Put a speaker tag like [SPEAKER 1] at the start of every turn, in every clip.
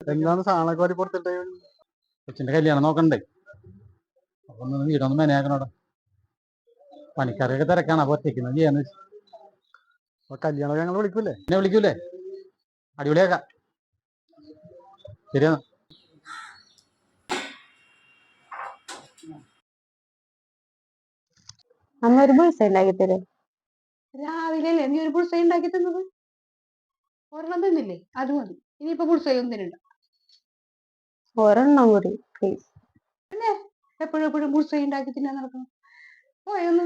[SPEAKER 1] എന്താണ് സാധനമൊക്കെ വാരി പുറത്തിട്ട് കൊച്ചിന്റെ കല്യാണം നോക്കണ്ടേ? അപ്പൊ ഒന്ന് വീടൊന്ന് മെനയാക്കണോടെ. പണിക്കാരൊക്കെ തിരക്കാണ്. അപ്പൊ ഒറ്റയ്ക്കുന്ന ചെയ്യാന്ന് വെച്ചു. അപ്പൊ കല്യാണം ഞങ്ങൾ വിളിക്കൂലേ എന്നെ വിളിക്കൂലേ അടിപൊളിയാക്കാം. ശരിയാ
[SPEAKER 2] അന്ന് ഒരു ബുൾസ ഉണ്ടാക്കി തരും.
[SPEAKER 3] രാവിലെ അല്ലേ നീ ഒരു പുൾസൈ ഉണ്ടാക്കി തന്നത്? ഒരെണ്ണം തന്നില്ലേ? അത് മതി. ഇനിയിപ്പോ പുൾസൈ ഒന്നും തരണ്ട
[SPEAKER 2] ഒരെണ്ണം കൂടി. പ്ലീസ്
[SPEAKER 3] എപ്പോഴും എപ്പോഴും പുൾസൈ ഉണ്ടാക്കി തിന്നാൻ നടക്കണം. പോയൊന്ന്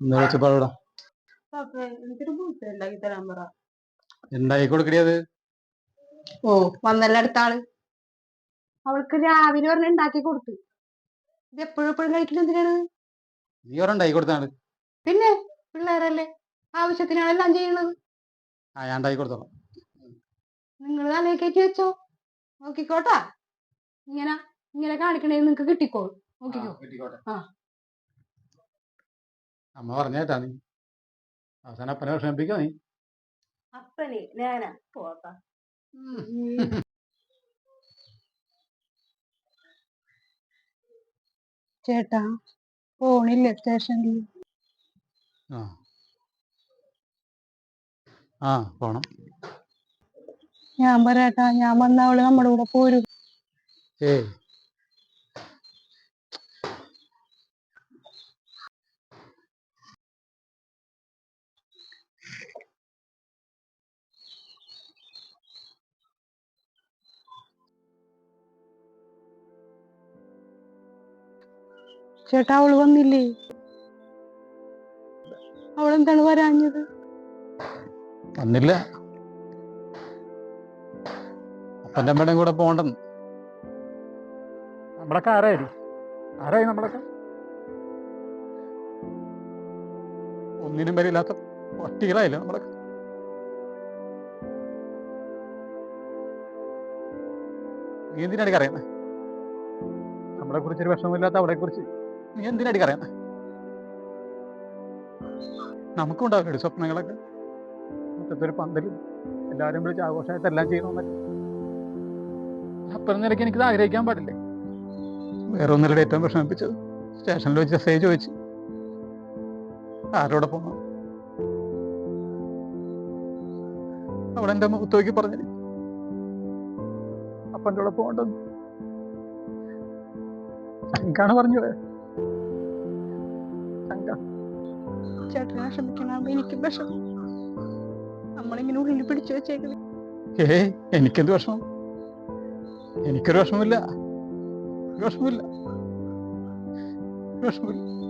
[SPEAKER 1] ഇന്ന് വെച്ചപ്പാടാ
[SPEAKER 3] എനിക്കൊരു പുൾസൈ ഉണ്ടാക്കി തരാൻ പറ.
[SPEAKER 1] കൊടുക്കടിയത്
[SPEAKER 3] ഓ വന്നല്ല അടുത്ത ആൾ. അവൾക്ക് രാവിലെ പറഞ്ഞ ഉണ്ടാക്കി കൊടുത്തു. ഇത് എപ്പോഴും എപ്പോഴും കഴിക്കുന്നത് എന്തിനാണ്?
[SPEAKER 1] നീ ഒരെണ്ടായി കൊടുത്താണ്.
[SPEAKER 3] പിന്നെ? പിള്ളേരല്ലേ? ആവശ്യത്തിനാണ് എല്ലാം ചെയ്യുന്നത്
[SPEAKER 1] ആ ഞാൻ ഉണ്ടാക്കി കൊടുത്തോളാം.
[SPEAKER 3] നിങ്ങൾ തലയൊക്കെ വെച്ചോ. നോക്കിക്കോട്ടാ. ഇങ്ങനെ ഇങ്ങനെ കാണിക്കണേ നിങ്ങക്ക് കിട്ടിക്കോളും നോക്കിക്കോ.
[SPEAKER 1] കിട്ടിക്കോട്ടെ.
[SPEAKER 3] ആ.
[SPEAKER 1] അമ്മ പറഞ്ഞേട്ടാ നീ. അവസാനം അപ്പനെ വിഷമിപ്പിക്കോ നീ.
[SPEAKER 2] അപ്പനെ ഞാനാ. പോത്താ
[SPEAKER 3] ചേട്ടാ പോണില്ല സ്റ്റേഷനിൽ
[SPEAKER 1] ആ. ആ പോണം.
[SPEAKER 3] ഞാൻ പറയാട്ടാ ഞാൻ വന്ന അവൾ നമ്മുടെ കൂടെ പോരും.
[SPEAKER 1] ഏയ്.
[SPEAKER 3] ചേട്ടാ അവൾ വന്നില്ലേ? അവളെന്താണ് വരാഞ്ഞത്?
[SPEAKER 1] വന്നില്ല. അമ്മയുടെയും കൂടെ പോകണ്ടെന്ന് നമ്മളൊക്കെ ആരായി ആരായി നമ്മളൊക്കെ? ഒന്നിനും വരില്ലാത്ത പട്ടികളായില്ല നമ്മളൊക്കെ? നീ എന്തിനാടി കറിയുന്നത് നമ്മളെ കുറിച്ചൊരു വിഷമമില്ലാത്ത അവളെ കുറിച്ച്. നീ എന്തിനാടി കറിയുന്നത് നമുക്കും ഉണ്ടാവില്ലേ സ്വപ്നങ്ങളൊക്കെ? മൊത്തത്തിൽ പന്തലും. എല്ലാവരും വിളിച്ച് ആഘോഷമായിട്ട് എല്ലാം ചെയ്യണമെന്നൊക്കെ അപ്പുറം നിലയ്ക്ക് എനിക്കത് ആഗ്രഹിക്കാൻ പാടില്ലേ? വേറെ ഒന്നിലൂടെ ഏറ്റവും വിഷമിപ്പിച്ചത്. സ്റ്റേഷനിൽ വെച്ച് എസ് ഐ ചോദിച്ചു. ആരോടെ പോകണം അവിടെ എന്റെ മുഖത്തോക്കി പറഞ്ഞില്ലേ പറഞ്ഞു. അപ്പന്റെ കൂടെ പോകണ്ടെന്ന് എനിക്കാണ് പറഞ്ഞു
[SPEAKER 3] ചേട്ടനെ ക്ഷമിക്കണം. എനിക്ക് വിഷമം. നമ്മളിങ്ങനെ ഉള്ളിൽ പിടിച്ചു വെച്ചേക്കുന്നത്
[SPEAKER 1] ഏ എനിക്കെന്ത് വിഷമം? എനിക്കൊരു വിഷമമില്ല ഒരു വിഷമമില്ല